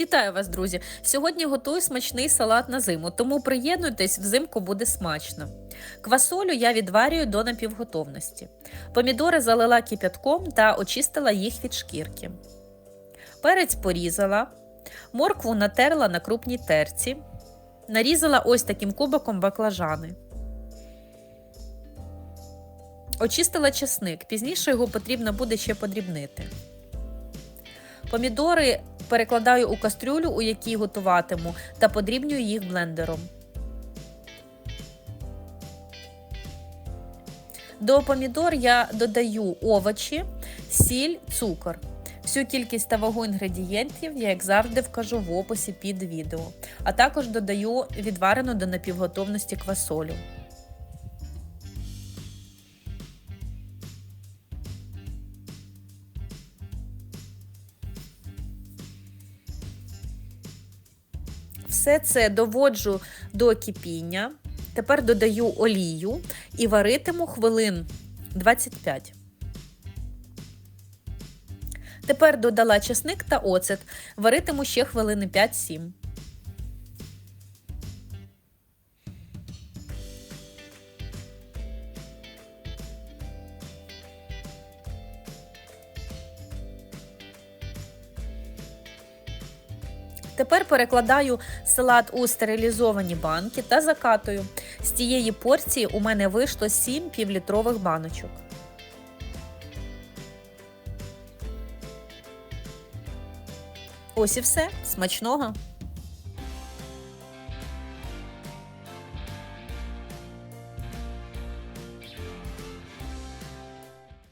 Вітаю вас, друзі! Сьогодні готую смачний салат на зиму, тому приєднуйтесь, взимку буде смачно. Квасолю я відварюю до напівготовності. Помідори залила кипятком та очистила їх від шкірки. Перець порізала, моркву натерла на крупній терці, нарізала ось таким кубиком баклажани. Очистила чесник, пізніше його потрібно буде ще подрібнити. Помідори перекладаю у кастрюлю, у якій готуватиму, та подрібнюю їх блендером. До помідор я додаю овочі, сіль, цукор. Всю кількість та вагу інгредієнтів я, як завжди, вкажу в описі під відео, а також додаю відварену до напівготовності квасолю. Все це доводжу до кипіння. Тепер додаю олію і варитиму хвилин 25. Тепер додала чесник та оцет. Варитиму ще хвилини 5-7. Тепер перекладаю салат у стерилізовані банки та закатую. З цієї порції у мене вийшло 7 півлітрових баночок. Ось і все. Смачного!